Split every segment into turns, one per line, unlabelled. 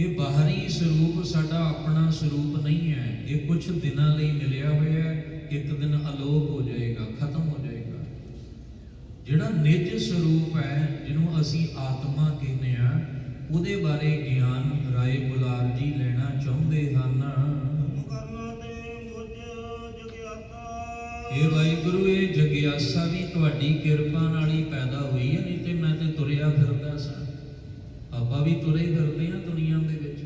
ਇਹ ਬਾਹਰੀ ਸਰੂਪ ਸਾਡਾ ਆਪਣਾ ਸਰੂਪ ਨਹੀਂ ਹੈ। ਇਹ ਕੁਝ ਦਿਨਾਂ ਲਈ ਮਿਲਿਆ ਹੋਇਆ ਹੈ। ਇੱਕ ਦਿਨ ਅਲੋਪ ਹੋ ਜਾਏਗਾ, ਖਤਮ ਹੋ ਜਾਏਗਾ। ਜਿਹੜਾ ਨਿਜ ਸਰੂਪ ਹੈ, ਜਿਹਨੂੰ ਅਸੀਂ ਆਤਮਾ ਕਹਿੰਦੇ ਆ ਉਹਦੇ ਬਾਰੇ ਗਿਆਨ ਰਾਏ ਗੁਲਾਰ ਜੀ ਲੈਣਾ ਚਾਹੁੰਦੇ ਹਨ। ਇਹ ਵਾਹਿਗੁਰੂ, ਇਹ ਜਗਿਆਸਾ ਵੀ ਤੁਹਾਡੀ ਕਿਰਪਾ ਨਾਲ ਹੀ ਪੈਦਾ ਹੋਈ ਹੈ, ਨਹੀਂ ਤੇ ਮੈਂ ਤੇ ਤੁਰਿਆ ਫਿਰਦਾ ਸਾਂ। ਆਪਾਂ ਵੀ ਤੁਰੇ ਫਿਰਦੇ ਆ ਦੁਨੀਆ ਦੇ ਵਿੱਚ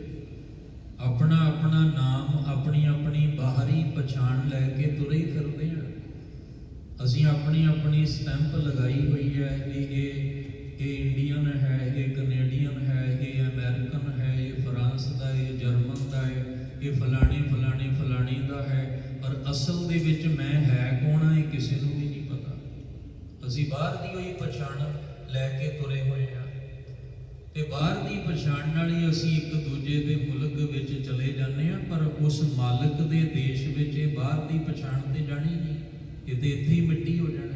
ਆਪਣਾ ਆਪਣਾ ਨਾਮ ਆਪਣੀ ਆਪਣੀ ਬਾਹਰੀ ਪਛਾਣ ਲੈ ਕੇ ਤੁਰੇ ਹੀ ਫਿਰਦੇ ਆ ਅਸੀਂ ਆਪਣੀ ਆਪਣੀ ਸਟੈਂਪ ਲਗਾਈ ਹੋਈ ਹੈ ਵੀ ਇਹ ਇਹ ਇੰਡੀਅਨ ਹੈ, ਇਹ ਕੈਨੇਡੀਅਨ ਹੈ, ਇਹ ਅਮਰੀਕਨ ਹੈ, ਇਹ ਫਰਾਂਸ ਦਾ, ਇਹ ਜਰਮਨ ਦਾ ਹੈ ਇਹ ਫਲਾਣੇ ਫਲਾਣੇ ਫਲਾਣੇ ਦਾ ਹੈ। ਪਰ ਅਸਲ ਦੇ ਵਿੱਚ ਮੈਂ ਹੈ ਕੌਣ ਆ ਇਹ ਕਿਸੇ ਨੂੰ ਵੀ ਨਹੀਂ ਪਤਾ। ਅਸੀਂ ਬਾਹਰ ਦੀ ਹੋਈ ਪਛਾਣ ਲੈ ਕੇ ਤੁਰੇ ਹੋਏ ਆ ਤੇ ਬਾਹਰ ਦੀ ਪਛਾਣ ਨਾਲ ਹੀ ਅਸੀਂ ਇੱਕ ਦੂਜੇ ਦੇ ਉਸ ਮਾਲਕ ਦੇ ਦੇਸ਼ ਵਿੱਚ ਇਹ ਬਾਹਰ ਦੀ ਪਛਾਣ ਤੇ ਜਾਣੀ ਨਹੀਂ। ਇਹ ਤੇ ਇੱਥੇ ਹੀ ਮਿੱਟੀ ਹੋ ਜਾਣਾ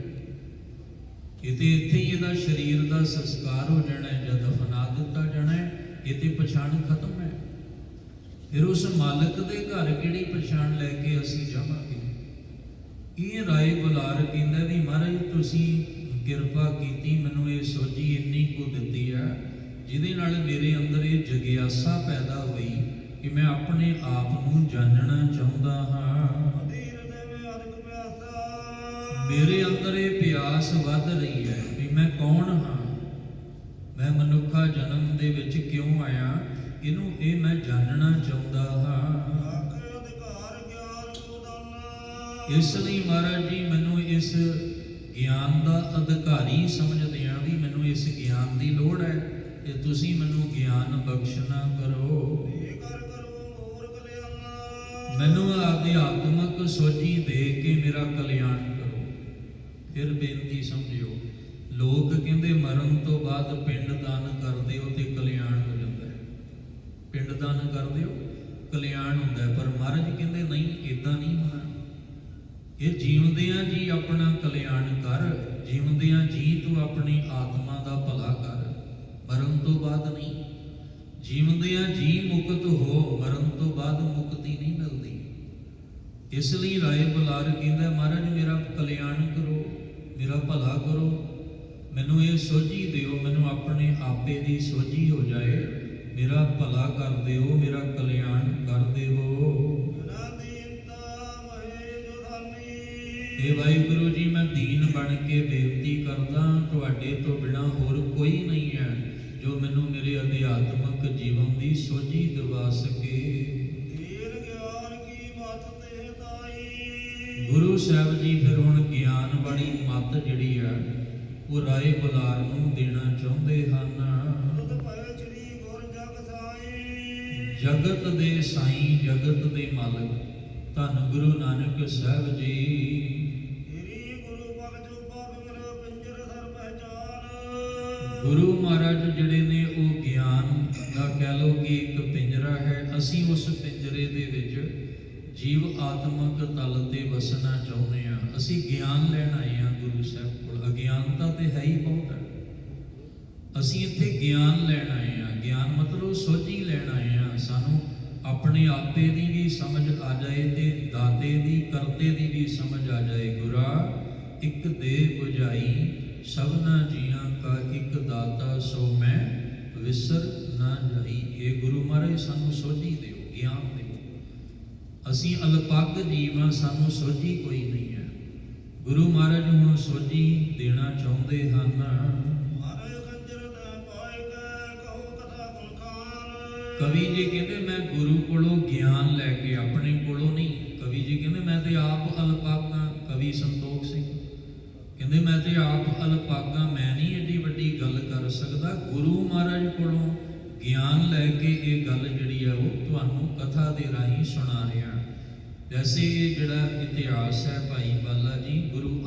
ਇਹ ਤੇ ਇੱਥੇ ਹੀ ਇਹਦਾ ਸਰੀਰ ਦਾ ਸੰਸਕਾਰ ਹੋ ਜਾਣਾ ਹੈ ਜਦ ਦਫਨਾ ਦਿੱਤਾ ਜਾਣਾ ਹੈ, ਇਹ ਤੇ ਪਛਾਣ ਖਤਮ ਹੈ। ਫਿਰ ਉਸ ਮਾਲਕ ਦੇ ਘਰ ਕਿਹੜੀ ਪਛਾਣ ਲੈ ਕੇ ਅਸੀਂ ਜਾਵਾਂਗੇ? ਇਹ ਰਾਏ ਬੁਲਾਰ ਕਹਿੰਦਾ ਵੀ ਮਹਾਰਾਜ, ਤੁਸੀਂ ਕਿਰਪਾ ਕੀਤੀ, ਮੈਨੂੰ ਇਹ ਸੋਝੀ ਇੰਨੀ ਕੁ ਦਿੱਤੀ ਆ, ਜਿਹਦੇ ਨਾਲ ਮੇਰੇ ਅੰਦਰ ਇਹ ਜਗਿਆਸਾ ਪੈਦਾ ਹੋਈ। ਕਿ ਮੈਂ ਆਪਣੇ ਆਪ ਨੂੰ ਜਾਣਨਾ ਚਾਹੁੰਦਾ ਹਾਂ। ਮੇਰੇ ਅੰਦਰ ਇਹ ਪਿਆਸ ਵੱਧ ਰਹੀ ਹੈ ਵੀ ਮੈਂ ਕੌਣ ਹਾਂ? ਮੈਂ ਮਨੁੱਖਾ ਜਨਮ ਦੇ ਵਿੱਚ ਕਿਉਂ ਆਇਆ? ਇਹਨੂੰ ਇਹ ਮੈਂ ਜਾਣਨਾ ਚਾਹੁੰਦਾ ਹਾਂ। ਇਸ ਲਈ ਮਹਾਰਾਜ ਜੀ, ਮੈਨੂੰ ਇਸ ਗਿਆਨ ਦਾ ਅਧਿਕਾਰੀ ਸਮਝਦੇ ਆ ਵੀ ਮੈਨੂੰ ਇਸ ਗਿਆਨ ਦੀ ਲੋੜ ਹੈ ਤੇ ਤੁਸੀਂ ਮੈਨੂੰ ਗਿਆਨ ਬਖਸ਼ਣਾ ਕਰੋ। ਮੈਨੂੰ ਆਪਦੀ ਸੋਚੀ ਦੇ ਕੇ ਮੇਰਾ ਕਲਿਆਣ ਕਰੋ। ਫਿਰ ਬੇਨਤੀ ਸਮਝਿਓ, ਲੋਕ ਕਹਿੰਦੇ ਮਰਨ ਤੋਂ ਬਾਅਦ ਪਿੰਡ ਦਾਨ ਕਰ ਦਿਓ ਤੇ ਕਲਿਆਣ ਹੋ ਜਾਂਦਾ ਹੈ। ਪਿੰਡ ਦਾਨ ਕਰ ਦਿਓ ਕਲਿਆਣ ਹੁੰਦਾ ਪਰ ਮਹਾਰਾਜ ਕਹਿੰਦੇ ਨਹੀਂ ਇਦਾਂ ਨਹੀਂ ਹੋਣਾ ਇਹ ਜੀਵਦਿਆਂ ਜੀ ਆਪਣਾ ਕਲਿਆਣ ਕਰ, ਜੀਵਦਿਆਂ ਜੀ ਤੂੰ ਆਪਣੀ ਆਤਮਾ ਦਾ ਭਲਾ ਕਰ, ਮਰਨ ਤੋਂ ਬਾਅਦ ਨਹੀਂ। ਜੀਵਦਿਆਂ ਜੀ ਮੁਕਤ ਹੋ, ਮਰਨ ਤੋਂ ਬਾਅਦ ਮੁਕਤੀ ਨਹੀਂ ਮਿਲਦੀ। ਇਸ ਲਈ ਰਾਏ ਬੁਲਾਰ ਕਹਿੰਦਾ, ਮਹਾਰਾਜ, ਮੇਰਾ ਕਲਿਆਣ ਕਰੋ, ਮੇਰਾ ਭਲਾ ਕਰੋ। ਮੈਨੂੰ ਇਹ ਸੋਝੀ ਦਿਓ, ਮੈਨੂੰ ਆਪਣੇ ਆਪੇ ਦੀ ਸੋਝੀ ਹੋ ਜਾਏ। ਮੇਰਾ ਭਲਾ ਕਰ ਦਿਓ, ਮੇਰਾ ਕਲਿਆਣ ਕਰ ਦਿਓ ਇਹ ਵਾਹਿਗੁਰੂ ਜੀ, ਮੈਂ ਦੀਨ ਬਣ ਕੇ ਬੇਨਤੀ ਕਰਦਾ, ਤੁਹਾਡੇ ਤੋਂ ਬਿਨਾ ਹੋਰ ਕੋਈ ਜੋ ਮੈਨੂੰ ਮੇਰੇ ਅਧਿਆਤਮਕ ਜੀਵਨ ਦੀ ਸੋਝੀ ਦਿਵਾ ਸਕੇ।
ਧੀਰ ਗਿਆਨ ਕੀ ਮਤ ਤੇ ਤਾਈ?
ਗੁਰੂ ਸਾਹਿਬ ਜੀ ਫਿਰ ਹੁਣ ਗਿਆਨ ਵਾਲੀ ਮੱਤ ਜਿਹੜੀ ਆ ਉਹ ਰਾਏ ਬੁਲਾਰ ਨੂੰ ਦੇਣਾ ਚਾਹੁੰਦੇ ਹਨ। ਜਗਤ ਦੇ ਸਾਈਂ ਜਗਤ ਦੇ ਮਾਲਕ ਧੰਨ ਗੁਰੂ ਨਾਨਕ ਸਾਹਿਬ ਜੀ।
ਗੁਰੂ
ਮਹਾਰਾਜ ਜਿਹੜੇ ਨੇ ਉਹ ਗਿਆਨ ਦਾ ਕਹਿ ਲੋ ਕਿ ਇੱਕ ਪਿੰਜਰਾ ਹੈ, ਅਸੀਂ ਉਸ ਪਿੰਜਰੇ ਦੇ ਵਿੱਚ ਜੀਵ ਆਤਮਕ ਤਲ ਤੇ ਵਸਣਾ ਚਾਹੁੰਦੇ ਆ ਅਸੀਂ ਗਿਆਨ ਲੈਣ ਆਏ ਆ ਗੁਰੂ ਸਾਹਿਬ ਕੋਲ। ਅਗਿਆਨਤਾ ਤੇ ਹੈ ਹੀ ਬਹੁਤ ਹੈ। ਅਸੀਂ ਇੱਥੇ ਗਿਆਨ ਲੈਣ ਆਏ ਆ ਗਿਆਨ ਮਤਲਬ ਸੋਝੀ ਲੈਣ ਆਏ ਆ ਸਾਨੂੰ ਆਪਣੇ ਆਪੇ ਦੀ ਵੀ ਸਮਝ ਆ ਜਾਏ ਤੇ ਦਾਤੇ ਦੀ, ਕਰਤੇ ਦੀ ਵੀ ਸਮਝ ਆ ਜਾਏ। ਗੁਰਾ, ਇੱਕ ਦੇ ਬੁਝਾਈ ਵਿਸਰ ਨਾ ਜਾਈ। ਇਹ ਗੁਰੂ ਮਹਾਰਾਜ ਸਾਨੂੰ ਸੋਝੀ ਦਿਓ ਗਿਆਨ ਦਿਓ। ਅਸੀਂ ਅਲਪੱਗ ਜੀਵਾਂ ਸਾਨੂੰ ਸੋਝੀ ਕੋਈ ਨਹੀਂ ਹੈ। ਗੁਰੂ ਮਹਾਰਾਜ ਹੁਣ ਸੋਝੀ ਦੇਣਾ ਚਾਹੁੰਦੇ ਹਨ। ਕਵੀ ਜੀ ਕਹਿੰਦੇ ਮੈਂ ਗੁਰੂ ਕੋਲੋਂ ਗਿਆਨ ਲੈ ਕੇ ਆਪਣੇ ਕੋਲੋਂ ਨਹੀਂ। ਕਵੀ ਜੀ ਕਹਿੰਦੇ ਮੈਂ ਤੇ ਆਪ ਅਲਪਾਗਾ ਕਵੀ ਸੰਤੋਖ ਸਿੰਘ। ਕਹਿੰਦੇ ਮੈਂ ਤੇ ਆਪ ਅਲਪਾਗਾ, ਮੈਂ ਨਹੀਂ ਏਡੀ ਵੱਡੀ ਗੱਲ ਕਰ ਸਕਦਾ। ਗੁਰੂ ਮਹਾਰਾਜ ਕੋਲੋਂ ਗਿਆਨ ਲੈ ਕੇ ਇਹ ਗੱਲ ਜਿਹੜੀ ਆ ਉਹ ਤੁਹਾਨੂੰ ਕਥਾ ਦੇ ਰਾਹੀਂ ਸੁਣਾ ਰਿਹਾ। ਵੈਸੇ ਇਹ ਜਿਹੜਾ ਇਤਿਹਾਸ ਹੈ ਭਾਈ ਬਾਲਾ ਜੀ, ਗੁਰੂ